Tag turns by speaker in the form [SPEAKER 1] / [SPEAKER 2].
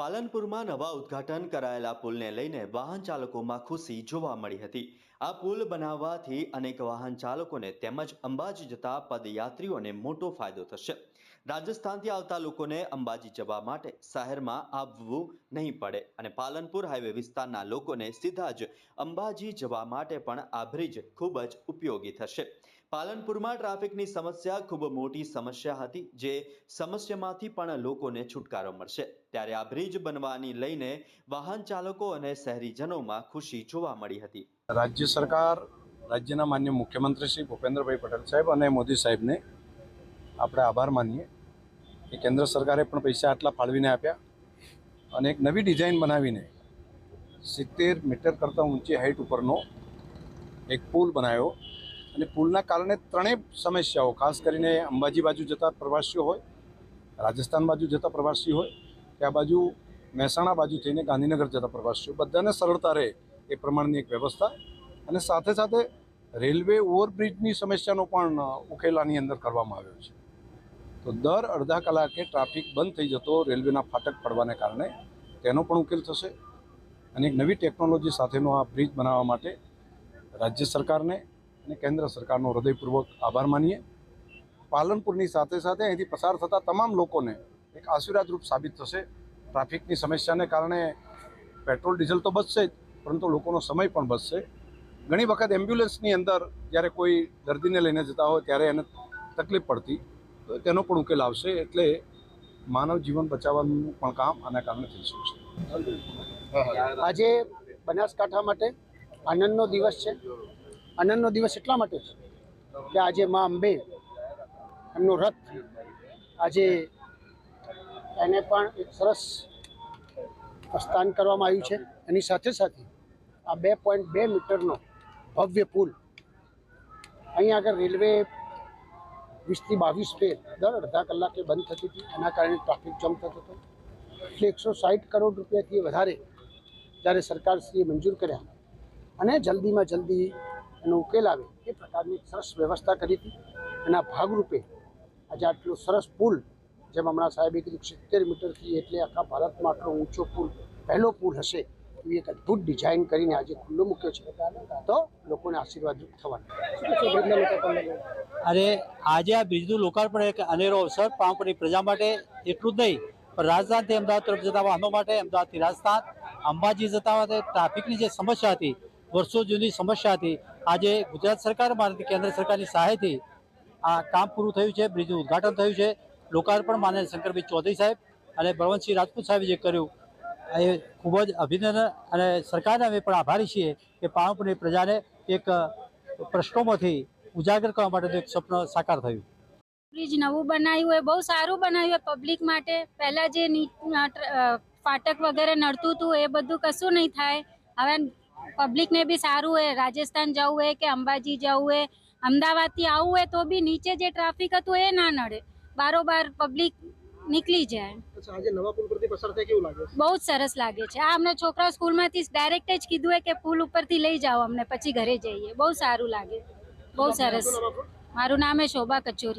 [SPEAKER 1] પાલનપુરમાં નવા ઉદ્ઘાટન કરાયેલા પુલને લઈને વાહન ચાલકોમાં ખુશી જોવા મળી હતી. આ પુલ બનાવવાથી અનેક વાહન ચાલકોને તેમજ અંબાજી જતા પદયાત્રીઓને મોટો ફાયદો થશે. રાજસ્થાનથી આવતા લોકોને અંબાજી જવા માટે શહેરમાં આવવું નહીં પડે અને પાલનપુર હાઈવે વિસ્તારના લોકોને સીધા જ અંબાજી જવા માટે પણ આ બ્રિજ ખૂબ જ ઉપયોગી થશે. પાલનપુરમાં ટ્રાફિકની સમસ્યા ખૂબ મોટી સમસ્યા હતી, જે સમસ્યામાંથી પણ લોકોને છુટકારો મળશે. ત્યારે આ બ્રિજ બનવાની લઈને વાહન ચાલકો અને શહેરીજનોમાં ખુશી જોવા મળી હતી.
[SPEAKER 2] રાજ્ય સરકાર, રાજ્યના માન્ય મુખ્યમંત્રી શ્રી ભૂપેન્દ્રભાઈ પટેલ સાહેબ અને મોદી સાહેબને આપણે આભાર માનીએ કે કેન્દ્ર સરકારે પણ પૈસા આટલા ફાળવીને આપ્યા અને એક નવી ડિઝાઇન બનાવીને સિત્તેર મીટર કરતાં ઊંચી હાઇટ ઉપરનો એક પુલ બનાવ્યો. અને પુલના કારણે ત્રણેય સમસ્યાઓ, ખાસ કરીને અંબાજી બાજુ જતા પ્રવાસીઓ હોય, રાજસ્થાન બાજુ જતા પ્રવાસી હોય, કે આ બાજુ મહેસાણા બાજુ થઈને ગાંધીનગર જતા પ્રવાસીઓ બધાને સરળતા રહે એ પ્રમાણની એક વ્યવસ્થા. અને સાથે સાથે રેલવે ઓવરબ્રિજની સમસ્યાનો પણ ઉકેલ આની અંદર કરવામાં આવ્યો છે. તો દર અડધા કલાકે ટ્રાફિક બંધ થઈ જતો રેલવેના ફાટક પડવાને કારણે તેનો પણ ઉકેલ થશે. અને એક નવી ટેકનોલોજી સાથેનો આ બ્રિજ બનાવવા માટે રાજ્ય સરકારને અને કેન્દ્ર સરકારનો હૃદયપૂર્વક આભાર માનીએ. પાલનપુરની સાથે સાથે અહીંથી પસાર થતા તમામ લોકોને એક આશીર્વાદરૂપ સાબિત થશે. ટ્રાફિકની સમસ્યાને કારણે પેટ્રોલ, ડીઝલ તો બચશે જ, પરંતુ લોકોનો સમય પણ બચશે. ઘણી વખત એમ્બ્યુલન્સની અંદર જ્યારે કોઈ દર્દીને લઈને જતા હોય ત્યારે એને તકલીફ પડતી. તેનો પણ ઉકેલ આવશે એટલે માનવ જીવન બચાવવાનું પણ કામ આના કારણે થઈ શકશે
[SPEAKER 3] આજે બનાસકાંઠા માટે આનંદનો દિવસ છે. આનંદનો દિવસ એટલા માટે છે કે આજે મા અંબે એમનો રથ આજે એને પણ એક સરસ પ્રસ્થાન કરવામાં આવ્યું છે. એની સાથે સાથે આ બે પોઈન્ટ બે મીટરનો ભવ્ય પુલ અહીં આગળ રેલવે વીસથી બાવીસ ફેર દર અડધા કલાકે બંધ થતી હતી. એના કારણે ટ્રાફિક જમ થતો હતો. એટલે એકસો સાઠ કરોડ રૂપિયાથી વધારે જ્યારે સરકારશ્રીએ મંજૂર કર્યા અને જલ્દીમાં જલ્દી એનો ઉકેલ આવે એ પ્રકારની સરસ વ્યવસ્થા કરી હતી. એના ભાગરૂપે આજે આટલો સરસ પુલ, જેમ હમણાં સાહેબે કીધું સિત્તેર મીટરથી એટલે આખા ભારતમાં આટલો ઊંચો પુલ, પહેલો પુલ હશે એક અદ્ભુત ડિઝાઇન કરીને આજે ખુલ્લો મૂક્યો છે. તો લોકોને આશીર્વાદરૂપ થવાનું?
[SPEAKER 4] અને આજે આ બ્રિજનું લોકાર્પણ એક અનેરો અવસર પાવનપુરની પ્રજા માટે એટલું જ નહીં, પણ રાજસ્થાનથી અમદાવાદ તરફ જતા વાહનો માટે, અમદાવાદથી રાજસ્થાન, અંબાજી જતા માટે ટ્રાફિકની જે સમસ્યા હતી, વર્ષો જૂની સમસ્યા હતી, આજે ગુજરાત સરકાર મારફતે કેન્દ્ર સરકારની સહાયથી આ કામ પૂરું થયું છે, બ્રિજનું ઉદ્ઘાટન થયું છે. લોકાર્પણ માન્ય શંકરભાઈ ચૌધરી સાહેબ અને બળવંતસિંહ રાજપૂત સાહેબે જે કર્યું એ ખૂબ જ અભિનંદન અને સરકારને અમે પણ આભારી છીએ કે પાણપુરની પ્રજાને એક પ્રશ્નોમાંથી ઉજાગર કરવા માટેનું એક સ્વપ્ન સાકાર થયું.
[SPEAKER 5] બ્રિજ નવું બનાવ્યું એ બહુ સારું બનાવ્યું પબ્લિક માટે. પહેલા જે ફાટક વગેરે નડતું હતું, એ બધું કશું નહીં થાય. હવે પબ્લિકને બી સારું હોય. રાજસ્થાન જવું હોય કે અંબાજી જવું હોય, અમદાવાદથી આવવું હોય તો બી નીચે જે ટ્રાફિક હતું એ ના નડે. બારોબાર પબ્લિક નીકળી જાય.
[SPEAKER 3] આજે નવા પુલ પરથી પસાર થાય કેવું લાગે?
[SPEAKER 5] બહુ જ સરસ લાગે છે. આ અમને છોકરાઓ સ્કૂલમાંથી ડાયરેક્ટ જ કીધું કે પુલ ઉપરથી લઈ જાઓ અમને પછી ઘરે જઈએ. બહુ સારું લાગે. બહુ સરસ. મારું નામ હે શોભા કચોરી.